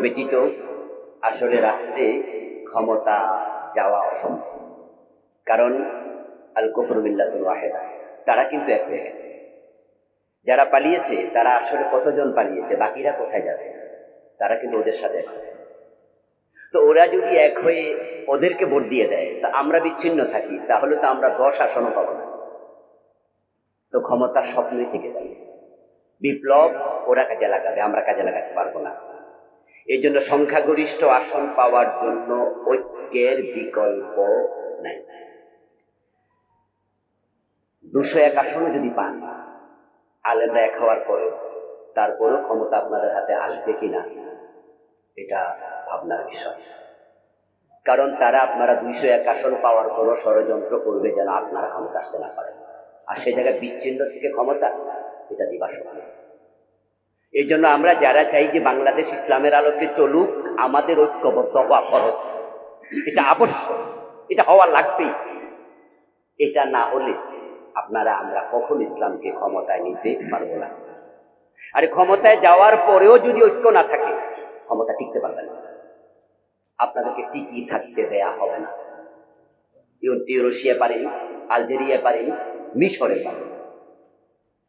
ব্যতীত আসলে রাস্তে ক্ষমতা যাওয়া অসম্ভব। কারণ আল কফর মিল্লাতুল ওয়াহেদা, তারা কিন্তু এক হয়ে গেছে। যারা পালিয়েছে, তারা আসলে কতজন পালিয়েছে, বাকিরা কোথায় যাবে? তারা কিন্তু ওদের সাথে এক তো ওরা যদি এক হয়ে ওদেরকে ভোট দিয়ে দেয়, তা আমরা বিচ্ছিন্ন থাকি, তাহলে তো আমরা দশ আসনও পাবো না। তো ক্ষমতার স্বপ্নই থেকে যাবে। বিপ্লব ওরা কাজে লাগাবে, আমরা কাজে লাগাতে পারব না। এই জন্য সংখ্যাগরিষ্ঠ আসন পাওয়ার জন্য ঐক্যের বিকল্প নাই। দুশো এক আসনও যদি পান, আলেমরা এক হওয়ার পরেও তারপরেও ক্ষমতা আপনাদের হাতে আসবে কিনা, এটা ভাবনার বিষয়। কারণ তারা আপনারা দুইশো এক আসন পাওয়ার পরও ষড়যন্ত্র করবে যেন আপনারা ক্ষমতা আসতে না পারেন। আর সেই জায়গায় বিচ্ছিন্ন থেকে ক্ষমতা, এটা দিবা এই জন্য আমরা যারা চাই যে বাংলাদেশ ইসলামের আলোকে চলুক, আমাদের ঐক্যবদ্ধ হওয়া খরচ। এটা আবশ্যক, এটা হওয়া লাগবেই। এটা না হলে আপনারা, আমরা কখন ইসলামকে ক্ষমতায় নিতে পারব না। আর ক্ষমতায় যাওয়ার পরেও যদি ঐক্য না থাকে, ক্ষমতা টিকতে পারবে না। আপনাদেরকে টিকিয়ে থাকতে দেয়া হবে না। ইউ- ইউরোশিয়া পারেনি আলজেরিয়া পারেনি মিশরে পারেনি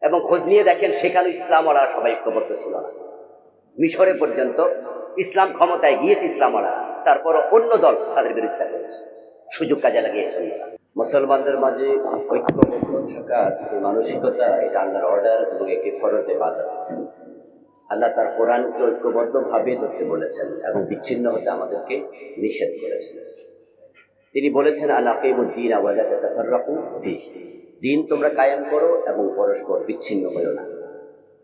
এবং খোঁজ নিয়ে দেখেন সেখানে ইসলাম ওরা সবাই ঐক্যবদ্ধ ছিল না। মিশরে পর্যন্ত ইসলাম ক্ষমতায় গিয়েছে ইসলাম ওরা তারপর অন্য দল তাদের বিরুদ্ধে করেছে সুযোগ কাজে লাগিয়েছে মুসলমানদের মাঝে ঐক্যবদ্ধ থাকার মানসিকতা, এটা আল্লাহর অর্ডার এবং এটি ফরজে বাধা আল্লাহ তার কোরআনকে ঐক্যবদ্ধভাবে ধরতে বলেছেন এবং বিচ্ছিন্ন হতে আমাদেরকে নিষেধ করেছেন। তিনি বলেছেন আল্লাহ কেমুদ্দিন আওয়াজাকু দিন তোমরা কায়েম করো এবং পরস্পর বিচ্ছিন্ন হইও না।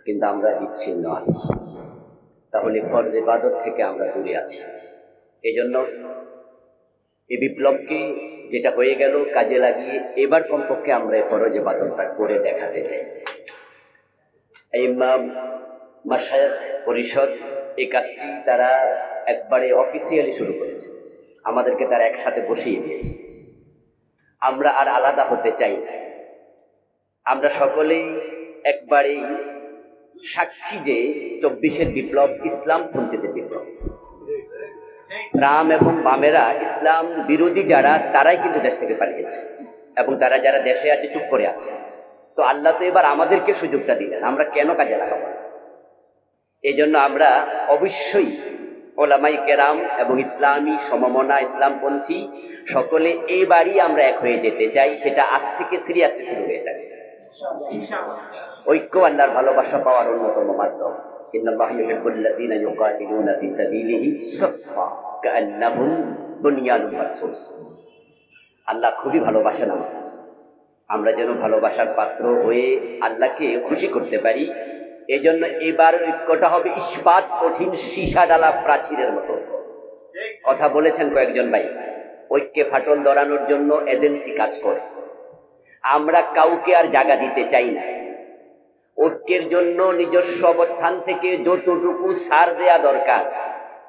কিন্তু আমরা বিচ্ছিন্ন আছি। তাহলে ফরজ ইবাদত থেকে আমরা দূরে আছি। এই জন্য এই বিপ্লবকে যেটা হয়ে গেল, কাজে লাগিয়ে এবার কমপক্ষে আমরা এই ফরজ ইবাদতটা করে দেখাতে চাই। এই মাসায় পরিষদ এই কাজটি তারা একবারে অফিসিয়ালি শুরু করেছে। আমাদেরকে তারা একসাথে বসিয়ে দিয়েছে। আমরা আর আলাদা হতে চাই না। আমরা সকলেই একবারেই সাক্ষী যে চব্বিশের বিপ্লব ইসলাম পন্থীদের বিপ্লব। রাম এবং বামেরা ইসলাম বিরোধী যারা, তারাই কিন্তু দেশ থেকে পালিয়েছে এবং তারা যারা দেশে আছে, চুপ করে আছে। তো আল্লাহ তো এবার আমাদেরকে সুযোগটা দিলেন, আমরা কেন কাজে লাগাবো? এই জন্য আমরা অবশ্যই ওলামাই কেরাম এবং ইসলামী সমমনা ইসলামপন্থী সকলে এবারই আমরা এক হয়ে যেতে চাই, সেটা আজ থেকে সিরিয়াসলি শুরু হয়ে যাবে। ঐক্য আল্লাহর ভালোবাসা পাওয়ার অন্যতম মাধ্যম। আল্লাহ খুবই ভালোবাসেন আমরা যেন ভালোবাসার পাত্র হয়ে আল্লাহকে খুশি করতে পারি এজন্য এবার ঐক্যটা হবে ইস্পাত কঠিন সীসা ডালা প্রাচীরের মতো। কথা বলেছেন কয়েকজন ভাই ঐক্যে ফাটল দড়ানোর জন্য এজেন্সি কাজ করে। আমরা কাউকে আর জায়গা দিতে চাই না। ঐক্যের জন্য নিজস্ব অবস্থান থেকে যতটুকু সার দেয়া দরকার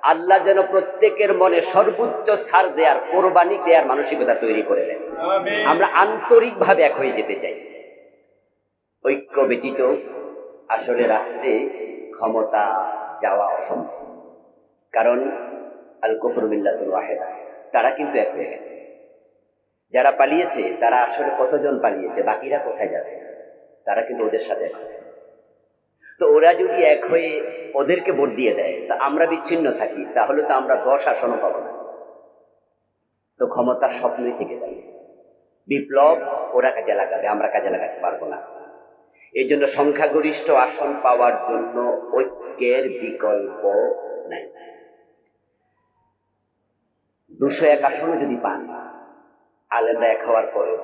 আল্লাহ যেন প্রত্যেকের মনে সর্বোচ্চ সার দেওয়ার কোরবানি দেওয়ার মানসিকতা তৈরি করে দেন। আমরা আন্তরিকভাবে এক হয়ে যেতে চাই। ঐক্য ব্যতীত আসলে রাস্তে ক্ষমতা যাওয়া অসম্ভব। কারণ আল কফর মিল্লাতুল ওয়াহেদা তারা কিন্তু এক হয়ে গেছে। যারা পালিয়েছে, তারা আসলে কতজন পালিয়েছে, বাকিরা কোথায় যাবে? তারা কিন্তু ওদের সাথে তো ওরা যদি এক হয়ে ওদেরকে ভোট দিয়ে দেয়, তা আমরা বিচ্ছিন্ন থাকি, তাহলে তো আমরা দশ আসনও পাবো না। তো ক্ষমতার স্বপ্নই থেকে যাবে। বিপ্লব ওরা কাজে লাগাবে, আমরা কাজে লাগাতে পারব না। এই জন্য সংখ্যাগরিষ্ঠ আসন পাওয়ার জন্য ঐক্যের বিকল্প নাই। দুশো এক আসনও যদি পান আলেমরা এক হওয়ার পরে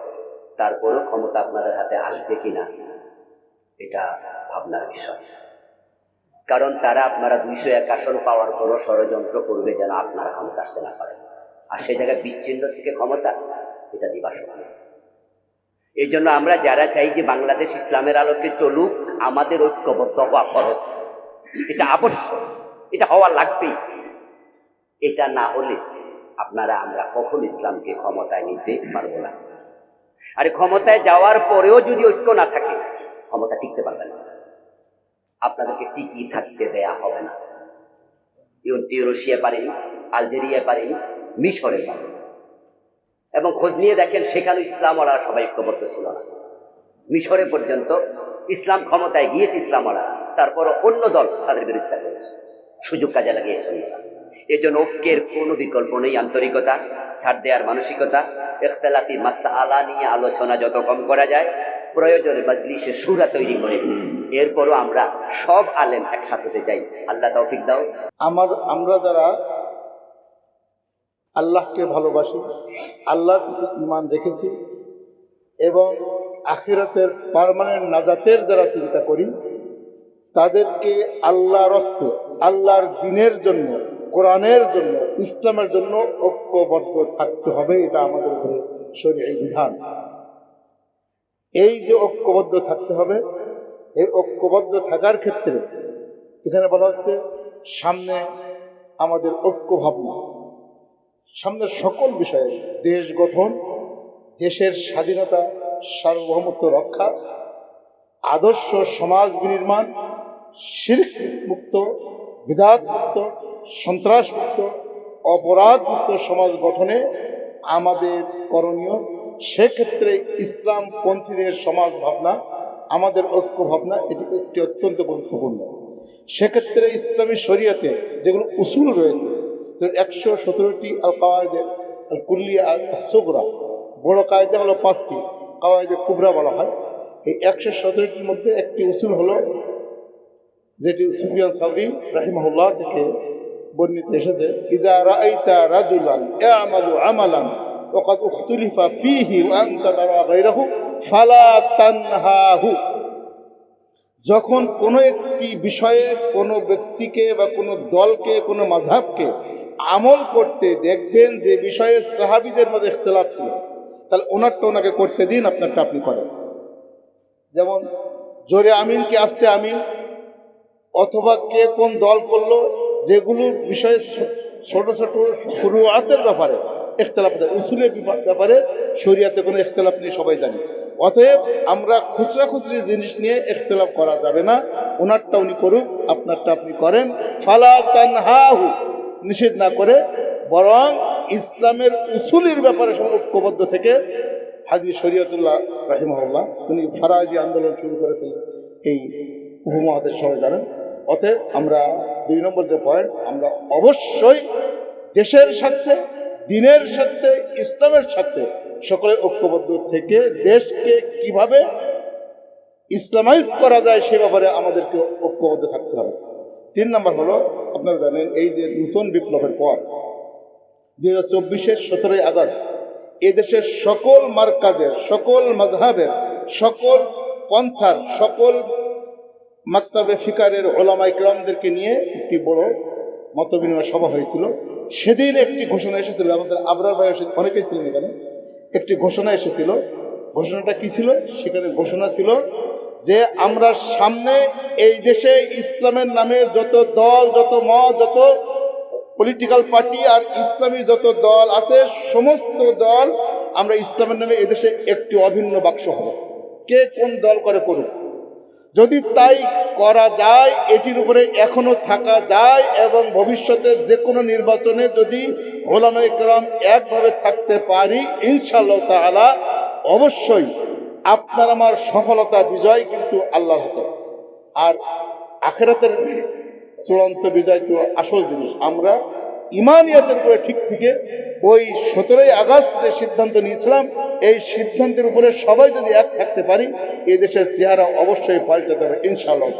তারপরেও ক্ষমতা আপনাদের হাতে আসবে কিনা এটা ভাবনার বিষয়। কারণ তারা আপনারা দুইশো এক আসন পাওয়ার পরও ষড়যন্ত্র করবে যেন আপনারা ক্ষমতা আসতে না পারেন। আর সেই জায়গায় বিচ্ছিন্ন থেকে ক্ষমতা, এটা দিবা স্বপ্ন এই জন্য আমরা যারা চাই যে বাংলাদেশ ইসলামের আলোকে চলুক, আমাদের ঐক্যবদ্ধ হওয়া খরচ এটা আবশ্যক, এটা হওয়া লাগবেই। এটা না হলে আপনারা, আমরা কখন ইসলামকে ক্ষমতায় নিতে পারব না? আর, ক্ষমতায় যাওয়ার পরেও যদি ঐক্য না থাকে, ক্ষমতা টিকতে পারবে না। আপনাদেরকে টিকিয়ে থাকতে দেয়া হবে না। ইউ- ইউরোশিয়া পারেনি আলজেরিয়া পারেনি মিশরে পারেনি এবং খোঁজ নিয়ে দেখেন, সেখানে ইসলাম ওরা সবাই ঐক্যবদ্ধ ছিল না। মিশরে পর্যন্ত ইসলাম ক্ষমতায় গিয়েছে ইসলাম ওরা তারপর অন্য দল তাদের বিরুদ্ধে করেছে। সুযোগ কাজে লাগিয়েছে অন্যরা এর জন্য ঐক্যের কোনো বিকল্প নেই আন্তরিকতা, ছাড় দেওয়ার মানসিকতা ইখতলাফি মাসা আলা নিয়ে আলোচনা যত কম করা যায়, প্রয়োজনে মজলিসে সুরা তৈরি করে এরপরও আমরা সব আলেম একসাথে হতে চাই। আল্লাহ তৌফিক দাও। আমার, আমরা যারা আল্লাহকে ভালোবাসি, আল্লাহর প্রতি ইমান রেখেছি এবং আখিরাতের পারমানেন্ট নাজাতের যারা চিন্তা করি, তাদেরকে আল্লাহর অস্তে আল্লাহর দিনের জন্য কোরআনের জন্য, ইসলামের জন্য ঐক্যবদ্ধ থাকতে হবে, এটা আমাদের উপরে শরীর বিধান। এই যে ঐক্যবদ্ধ থাকতে হবে, এই ঐক্যবদ্ধ থাকার ক্ষেত্রে এখানে বলা হচ্ছে, সামনে আমাদের ঐক্য ভাবনা। সামনের সকল বিষয়ে দেশ গঠন, দেশের স্বাধীনতা, সার্বভৌমত্ব রক্ষা, আদর্শ সমাজ বিনির্মাণ, শির্ক মুক্ত, বিধাত মুক্ত সন্ত্রাস মুক্ত অপরাধ মুক্ত সমাজ গঠনে আমাদের করণীয়। সেক্ষেত্রে ইসলাম পন্থীদের সমাজ ভাবনা আমাদের ঐক্য ভাবনা এটি একটি অত্যন্ত গুরুত্বপূর্ণ। সেক্ষেত্রে ইসলামী শরীয়তে যেগুলো উসুল রয়েছে একশো সতেরোটি আল কাওয়ায়দের আল কুল্লিয়া আল সোগরা বড় কায়দা হলো পাঁচটি কাওয়ায়দে কুবরা বলা হয়। এই একশো সতেরোটির মধ্যে একটি উসুল হলো, যেটি সুফিয়ান সাউদি রাহিমাহুল্লাহ থেকে বর্ণিত এসেছে, ইজা রাআইতা রাজুলান ইয়ামালু আমালান ওয়াকাদ উখতুলিফা ফীহি ওয়া আনতা তারা গায়রাহু ফালা তানহাহু। যখন কোনো একটি বিষয়ে কোনো ব্যক্তিকে বা কোনো দলকে, কোনো মাঝহাবকে আমল করতে দেখবেন যে বিষয়ে সাহাবিদের মধ্যে ইখতলাফ ছিল, তাহলে ওনারটা ওনাকে করতে দিন, আপনারটা আপনি করেন। যেমন, জোরে আমিন কি আসতে আমিন? অথবা কে কোন দল করল, যেগুলো বিষয়ে ছোট ছোট শুরুয়াতের ব্যাপারে ইখতলাফ। উসুলের ব্যাপারে শরিয়াতে কোনো ইখতলাফ নেই, সবাই জানি অতএব আমরা খুচরা খুচরি জিনিস নিয়ে ইখতলাফ করা যাবে না ওনারটা উনি করুক, আপনারটা আপনি করেন ফালা তানহাহু, নিষেধ না করে, বরং ইসলামের উসুলের ব্যাপারে সব ঐক্যবদ্ধ থেকে হাজি শরীয়তুল্লাহ রাহিমহল্লাহ, উনি ফারাজি আন্দোলন শুরু করেছিলেন এই উপমহাদেশ সবাই জানেন অতএব আমরা দুই নম্বর যে পয়েন্ট আমরা অবশ্যই দেশের সাথে দিনের সাথে ইসলামের সাথে সকলে ঐক্যবদ্ধ থেকে দেশকে কীভাবে ইসলামাইজ করা যায় সে ব্যাপারে আমাদেরকে ঐক্যবদ্ধ থাকতে হবে। তিন নম্বর হলো, আপনারা জানেন এই যে নূতন বিপ্লবের পর, দুই হাজার চব্বিশের সতেরোই আগস্ট, এদেশের সকল মার্কাজের, সকল মজহাবের সকল পন্থার, সকল মাক্তাবে ফিকারের ওলামা ইকরামদেরকে নিয়ে একটি বড় মতবিনিময় সভা হয়েছিল। সেদিন একটি ঘোষণা এসেছিল, আমাদের আবরার ভাই অনেকেই ছিলেন এখানে। একটি ঘোষণা এসেছিল। ঘোষণাটা কি ছিল? সেখানে ঘোষণা ছিল যে আমরা সামনে এই দেশে ইসলামের নামে যত দল, যত মত, যত পলিটিক্যাল পার্টি আর ইসলামী যত দল আছে, সমস্ত দল আমরা ইসলামের নামে এদেশে একটি অভিন্ন বাক্স হবে। কে কোন দল করে করুক যদি তাই করা যায়, এটির উপরে এখনও থাকা যায় এবং ভবিষ্যতে যে কোনো নির্বাচনে যদি ওলামা ইকরাম একভাবে থাকতে পারি, ইনশাআল্লাহ তাআলা অবশ্যই আপনার আমার সফলতা বিজয় কিন্তু আল্লাহর হতে। আর আখেরাতের চূড়ান্ত বিজয় তো আসল জিনিস। আমরা ইমানিয়াতের উপরে ঠিক থেকে ওই সতেরোই আগস্ট যে সিদ্ধান্ত নিয়েছিলাম, এই সিদ্ধান্তের উপরে সবাই যদি এক থাকতে পারি, এই দেশের চেহারা অবশ্যই পাল্টাতে হবে ইনশাআল্লাহ।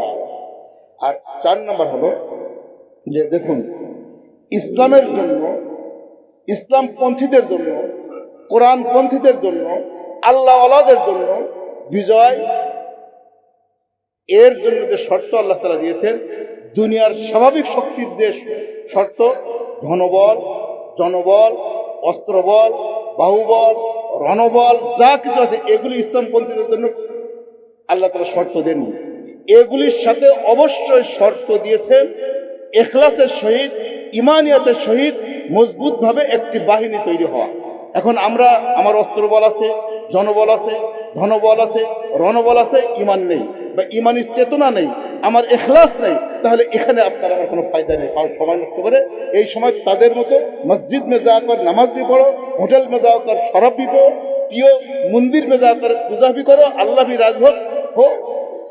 আর চার নম্বর হলো যে দেখুন, ইসলামের জন্য ইসলামপন্থীদের জন্য কোরআনপন্থীদের জন্য আল্লাহওয়ালাদের জন্য বিজয়, এর জন্য যে শর্ত আল্লাহ তালা দিয়েছেন, দুনিয়ার স্বাভাবিক শক্তির যে শর্ত ধনবল, জনবল, অস্ত্রবল, বাহুবল, রণবল, যা কিছু আছে, এগুলি ইসলামপন্থীদের জন্য আল্লাহ তালা শর্ত দেননি। এগুলির সাথে অবশ্যই শর্ত দিয়েছেন, এখলাসের সহিত, ইমানিয়াতের সহিত মজবুতভাবে একটি বাহিনী তৈরি হওয়া। এখন আমরা, আমার অস্ত্রবল আছে, জনবল আছে, ধনবল আছে, রণবল আছে, ইমান নেই বা ইমানের চেতনা নেই। আমার এখলাস নেই, তাহলে এখানে আপনার আমার কোনো ফায়দা নেই। কারণ সময় নষ্ট করে, এই সময় তাদের মতো মসজিদ মে যা কর, নামাজ বি পড়ো, হোটেল মে যাও কর শরাব বি পড়ো প্রিয় মন্দির মে যা কর, পূজা বি করো, আল্লাহ বি রাজ হোক হো,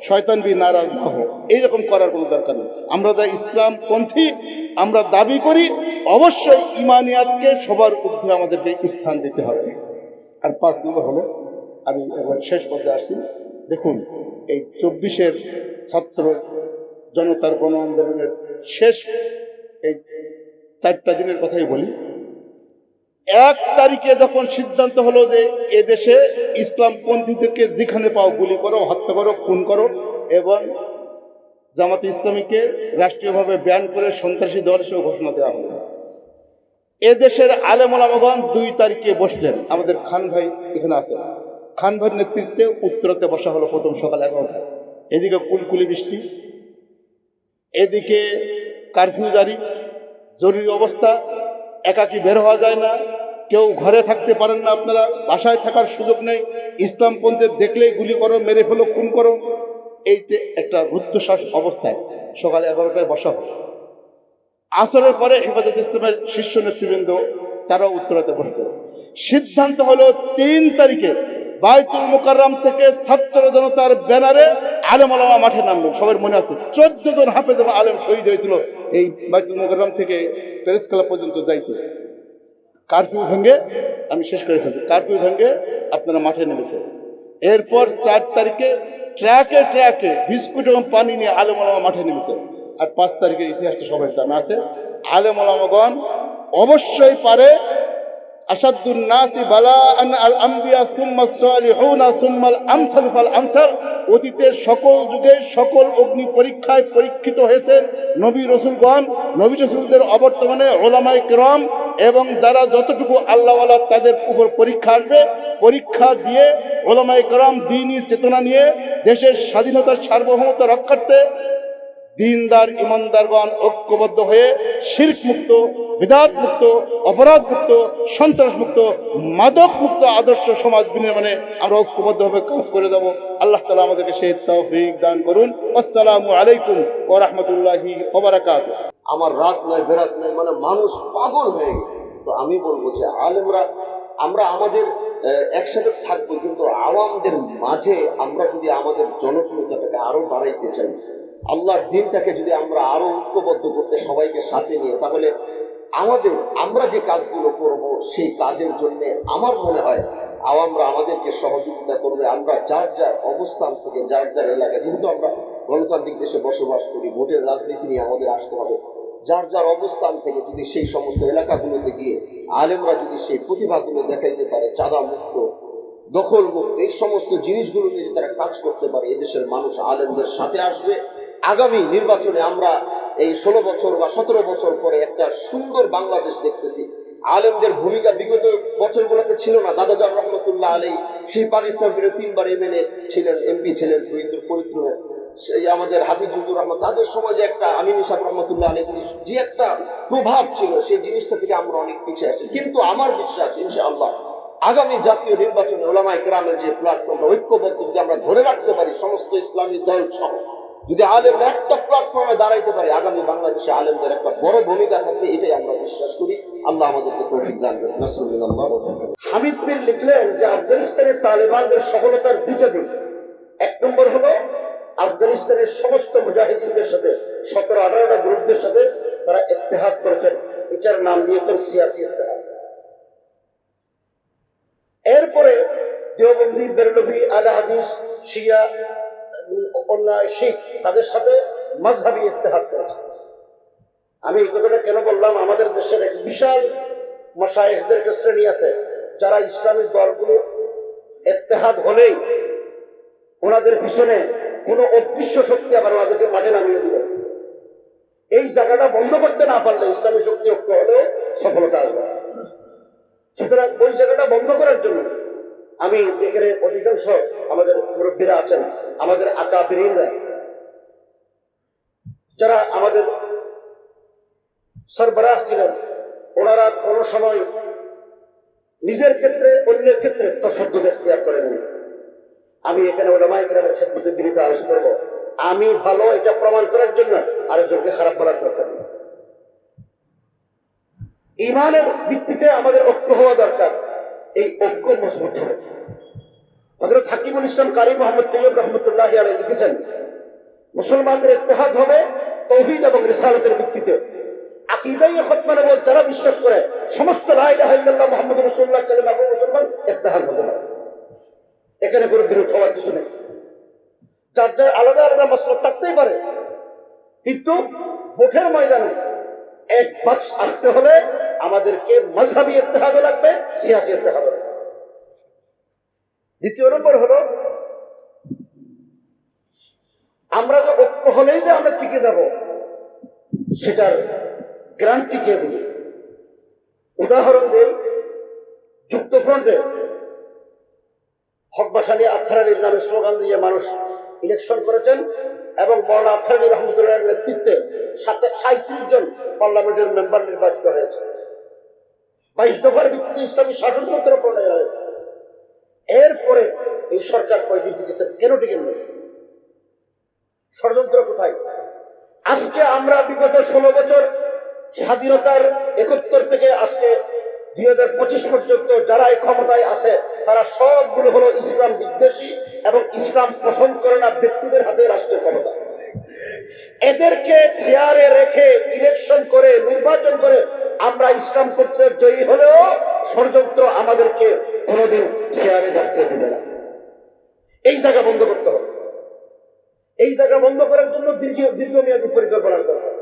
শয়তান বি নারাজ না হো। এইরকম করার কোনো দরকার নেই। আমরা যা ইসলাম পন্থী, আমরা দাবি করি, অবশ্যই ইমানিয়াতকে সবার ঊর্ধ্বে আমাদেরকে স্থান দিতে হবে। আর পাঁচ নম্বর হলো, আমি একবার শেষ পর্যায়ে আসছি। দেখুন এই চব্বিশের ছাত্র জনতার গণ আন্দোলনের শেষ এই চারটা দিনের কথাই বলি। এক তারিখে যখন সিদ্ধান্ত হলো যে এদেশে ইসলামপন্থীদেরকে যেখানে পাও গুলি করো, হত্যা করো, খুন করো এবং জামাতে ইসলামীকে রাষ্ট্রীয়ভাবে ব্যান করে সন্ত্রাসী দল হিসেবে ঘোষণা দেওয়া হলো। এদেশের আলেমলামগণ দুই তারিখে বসলেন। আমাদের খান ভাই এখানে আছে খান নেতৃত্বে উত্তরাতে বসা হলো প্রথম সকাল এগারোটায় এদিকে কুলকুলি বৃষ্টি, এদিকে কারফিউ জারি, জরুরি অবস্থা, একাকি বের হওয়া যায় না, কেউ ঘরে থাকতে পারেন না আপনারা, বাসায় থাকার সুযোগ নেই ইসলামপন্থীদের দেখলেই গুলি করো, মেরে ফেলো, খুন করো। এইতে একটা রুদ্ধশ্বাস অবস্থায় সকাল এগারোটায় বসা হয় আসরের পরে হেফাজত ইসলামের শীর্ষ নেতৃবৃন্দ, তারাও উত্তরাতে বসবে সিদ্ধান্ত হলো তিন তারিখে বাইতুল মোকাররাম থেকে ছাত্র জনতার ব্যানারে আলেম আলামা মাঠে নামবেন। সবার মনে আছে, চোদ্দ জন হাফেজ আলেম শহীদ হয়েছিল এই বাইতুল মোকাররাম থেকে প্রেস খেলা পর্যন্ত যাইতে। কারফিউ ভেঙে, আমি শেষ করে ফেলছি কারফিউ ভেঙে আপনারা মাঠে নেমেছে এরপর চার তারিখে ট্র্যাকে ট্র্যাকে বিস্কুট এবং পানি নিয়ে আলেম আলামা মাঠে নেমেছে আর পাঁচ তারিখের ইতিহাসটা সবাই জানা আছে, আলেম আলামাগণ অবশ্যই পারে আন আল আম্বিয়া সুম্মা সালিহুনা সুম্মাল আমসাল ফাল আমসাল। অতীতের সকল যুগে সকল অগ্নি পরীক্ষায় পরীক্ষিত হয়েছে নবী রসুলগণ, নবী রসুলদের অবর্তমানে ওলামাই কেরম এবং যারা যতটুকু আল্লাহওয়ালা তাদের উপর পরীক্ষা আসবে, পরীক্ষা দিয়ে ওলামাই কেরম দিনই চেতনা নিয়ে দেশের স্বাধীনতার সার্বভৌমতা রক্ষার্থে দিনদার, ইমানদারগণ ঐক্যবদ্ধ হয়ে শির্ক মুক্ত বিদাত মুক্ত অপরাধ মুক্ত সন্ত্রাস মুক্ত মাদক মুক্ত আদর্শ সমাজ বিনির্মাণে আমরা ঐক্যবদ্ধভাবে কাজ করে যাব। আল্লাহ তালা আমাদেরকে সেই তৌফিক দান করুন। আসসালামু আলাইকুম ও রহমতুল্লাহি ওবরাকাত আমার রাত নয় বেরাত নয় মানে মানুষ পাগল হয়ে গেছে। তো আমি বলব যে আলেমরা, আমরা আমাদের একসাথে থাকব, কিন্তু আওয়ামদের মাঝে আমরা যদি আমাদের জনপ্রিয়তাটাকে আরও বাড়াইতে চাই আল্লাহর দিনটাকে যদি আমরা আরও ঐক্যবদ্ধ করতে সবাইকে সাথে নিয়ে, তাহলে আমাদের, আমরা যে কাজগুলো করব সেই কাজের জন্য আমার মনে হয় আওয়ামরা আমাদেরকে সহযোগিতা করবে। আমরা যার যার অবস্থান থেকে, যার যার এলাকায় যেহেতু আমরা গণতান্ত্রিক দেশে বসবাস করি, ভোটের রাজনীতি নিয়ে আমাদের আসতে হবে, যার যার অবস্থান থেকে যদি সেই সমস্ত এলাকাগুলোতে গিয়ে আলেমরা যদি সেই প্রতিভাগুলো দেখাইতে পারে, চাঁদা মুক্ত, দখল মুক্ত, এই সমস্ত জিনিসগুলো নিয়ে যদি তারা কাজ করতে পারে, এদেশের মানুষ আলেমদের সাথে আসবে আগামী নির্বাচনে আমরা এই ষোলো বছর বা সতেরো বছর পরে একটা সুন্দর বাংলাদেশ দেখতেছি। আলেমদের ভূমিকা বিগত বছরগুলোতে ছিল না। দাদা জান রহমতুল্লাহ আলী সেই পাকিস্তান ফিরে তিনবার এমএলএ ছিলেন, এমপি ছিলেন ফরিদুর ফরিদুর সেই আমাদের হাফিজুর রহমান, তাদের সমাজে একটা আমিন ইসাব রহমতুল্লাহ আলী যে একটা প্রভাব ছিল, সেই জিনিসটা থেকে আমরা অনেক পিছিয়ে আছি। কিন্তু আমার বিশ্বাস, ইনশাআল্লাহ, আগামী জাতীয় নির্বাচনে ওলামা ইকরামের যে প্ল্যাটফর্মটা ঐক্যবদ্ধ যদি আমরা ধরে রাখতে পারি, সমস্ত ইসলামী দল সহ যদি আলেম একটা প্ল্যাটফর্মে দাঁড়াইতে পারে, আগামী বাংলাদেশে আলেমদের একটা বড় ভূমিকা থাকবে, এটাই আমরা বিশ্বাস করি। আল্লাহ আমাদেরকে তৌফিক দান হামিদ পীর লিখলেন যে, আফগানিস্তানের তালেবানদের সফলতার দুটো দিক। এক নম্বর হলো, আফগানিস্তানের সমস্ত মুজাহিদিনদের সাথে, সতেরো, আঠারোটা গ্রুপদের সাথে তারা ইত্তেহাদ করেছেন। এটার নাম দিয়েছেন সিয়াসি ইত্তেহাদ। এরপরে দেওবন্দি বেরলভি আলা হাদিস, শিয়া অন্যায় শিখ তাদের সাথে মাঝহাবি ইত্তেহাদ করেছে। আমি এই কথাটা কেন বললাম? আমাদের দেশের এক বিশাল মশাইহদের একটা শ্রেণি আছে, যারা ইসলামিক দলগুলো এত্তেহাদ হলেই ওনাদের পিছনে কোনো অদৃশ্য শক্তি আবার ওনাদেরকে মাঠে নামিয়ে দিবে। এই জায়গাটা বন্ধ করতে না পারলে ইসলামী শক্তি ঐক্য হলেও সফলতা আসবে। সুতরাং ওই জায়গাটা বন্ধ করার জন্য আমি এখানে অধিকাংশ আমাদের মুরব্বীরা আছেন, আমাদের আকা বীরিনরা যারা আমাদের সরবরাহ ছিলেন, ওনারা কোনো সময় নিজের ক্ষেত্রে, অন্যের ক্ষেত্রে তসদ্দুদ এখতিয়ার করেননি। আমি এখানে ওলামাই গ্রামের ক্ষেত্রে বিনীত আলোচনা করব, আমি ভালো এটা প্রমাণ করার জন্য আরেকজনকে খারাপ বলার দরকার নেই। ইমানের ভিত্তিতে আমাদের ঐক্য হওয়া দরকার। এই ঐক্য মজবুত হবে। হজরত হাকিমুল ইসলাম কারি মোহাম্মদ তৈয়ব রহমতুল্লাহ আলাই লিখেছেন, মুসলমানদের ইত্তেহাদ হবে তৌহিদ এবং রিসালতের ভিত্তিতে। আকিদাই খতমানে বল যারা বিশ্বাস করে, সমস্ত ইল্লাল্লাহ মোহাম্মদ রসুল্লাহ কালিমা মুসলমান ইত্তেহাদ হতে পারে এখানে কোনো বিরোধ হওয়ার কিছু নেই। যার যার আলাদা আলাদা মশলা থাকতেই পারে, কিন্তু ভোটের ময়দানে এক বাক্স আসতে হলে আমাদেরকে মজহাবি ইত্তেহাদ লাগবে, সিয়াসি ইত্তেহাদ লাগবে। দ্বিতীয় নম্বর হলো, আমরা যে ঐক্য হলেই যে আমরা টিকে যাব, সেটার গ্যারান্টি কে দেবে উদাহরণ দেই, যুক্তফ্রন্টে হকবাসানি আলীর নামে স্লোগান দিয়ে মানুষ ইলেকশন করেছেন। এবং মৌলানা আথার আলী রহমতুল্লাহের নেতৃত্বে সাঁত্রিশ জন পার্লামেন্টের মেম্বার নির্বাচিত হয়েছে। বাইশ দফার ভিত্তিতে ইসলামী শাসনতন্ত্র প্রণয় হয়েছে। এরপরে এই সরকার কয়দিন টিকেছে কেন টিকে নেই ষড়যন্ত্র কোথায়? আজকে আমরা বিগত ষোলো বছর স্বাধীনতার একাত্তর থেকে আজকে দুই হাজার পঁচিশ পর্যন্ত যারা ক্ষমতায় আছে, তারা সবগুলো হলো ইসলাম বিদ্বেষী এবং ইসলাম পছন্দ করে না ব্যক্তিদের হাতে রাষ্ট্রের ক্ষমতা। এদেরকে চেয়ারে রেখে ইলেকশন করে, নির্বাচন করে আমরা ইসলাম পত্রে জয়ী হলেও ষড়যন্ত্র আমাদেরকে কোনোদিন চেয়ারে বসতে দেবে না। এই জায়গা বন্ধ করতে হবে। এই জায়গা বন্ধ করার জন্য দীর্ঘ দীর্ঘমেয়াদী পরিকল্পনার দরকার।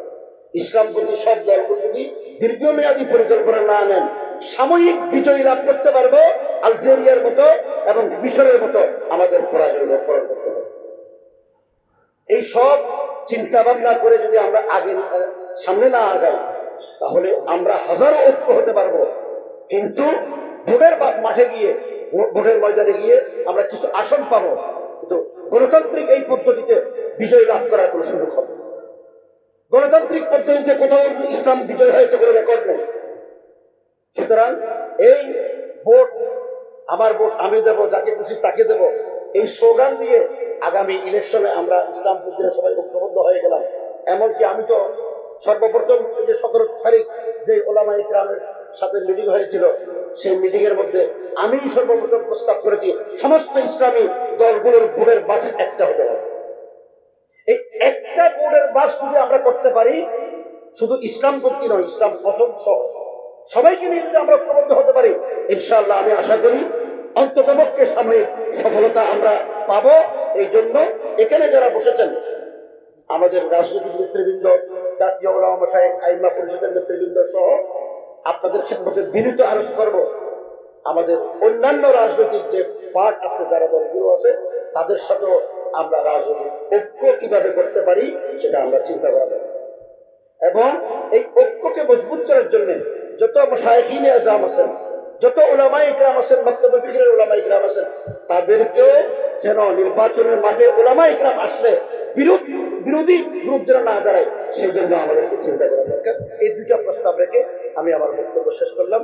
ইসলাম প্রতি সব দলগুলো যদি দীর্ঘমেয়াদী পরিকল্পনা না নেন, সাময়িক বিজয় লাভ করতে পারবে আলজেরিয়ার মতো এবং মিশরের মতো আমাদের পরাজয় বরণ করতে হবে। এই সব চিন্তা ভাবনা করে যদি আমরা আগে, সামনে না আগাই, তাহলে আমরা হাজারো ঐক্য হতে পারব। কিন্তু ভোটের মাঠে গিয়ে, ভোটের ময়দানে গিয়ে আমরা কিছু আসন পাবো। কিন্তু গণতান্ত্রিক এই পদ্ধতিতে বিজয় লাভ করার কোনো সুযোগ হবে। গণতান্ত্রিক পদ্ধতিতে কোথাও ইসলাম বিজয় হয়েছে কোনো রেকর্ড নেই। সুতরাং এই ভোট, আমার ভোট, আমি দেব, যাকে খুশি তাকে দেব, এই স্লোগান দিয়ে আগামী ইলেকশনে আমরা ইসলাম পদ্ধতিতে সবাই ঐক্যবদ্ধ হয়ে গেলাম। এমনকি আমি তো সর্বপ্রথম যে সতেরো তারিখ যে ওলামা ইকরামের সাথে মিটিং হয়েছিল, সেই মিটিং এর মধ্যে আমি সর্বপ্রথম প্রস্তাব করেছি, সমস্ত ইসলামী দলগুলোর ভোটের বাজেট একটা হতে হবে। এই একটা বোর্ডের বাস যদি আমরা করতে পারি, শুধু ইসলাম ভক্তি নয়, ইসলাম পছন্দ সহ সবাইকে নিয়ে যদি আমরা ঐক্যবদ্ধ হতে পারি, ইনশাআল্লাহ আমি আশা করি অন্ততপক্ষে সামনে সফলতা আমরা পাব। এই জন্য এখানে যারা বসেছেন, আমাদের রাজনৈতিক নেতৃবৃন্দ, জাতীয় ওলামা সাহেব, আইমা পরিষদের নেতৃবৃন্দ সহ আপনাদের খেদমতে বিনীত আরজ করব। আমাদের অন্যান্য রাজনৈতিক যে পার্ট আছে, যারা দলগুলো আছে, তাদের সাথেও আমরা রাজনৈতিক ঐক্য কীভাবে করতে পারি, সেটা আমরা চিন্তা করা এবং এই ঐক্যকে মজবুত করার জন্য যত শায়খিন আজম আছেন, যত ওলামা ইকরাম আছেন, বক্তব্য ফিকিরের ওলামা ইকরাম আছেন, তাদেরকেও যেন নির্বাচনের মাঠে ওলামা ইকরাম আসলে বিরোধ, বিরোধী গ্রুপ যেন না দাঁড়ায়, সেই জন্য আমাদেরকে চিন্তা করা দরকার। এই দুইটা প্রস্তাব রেখে আমি আমার বক্তব্য শেষ করলাম।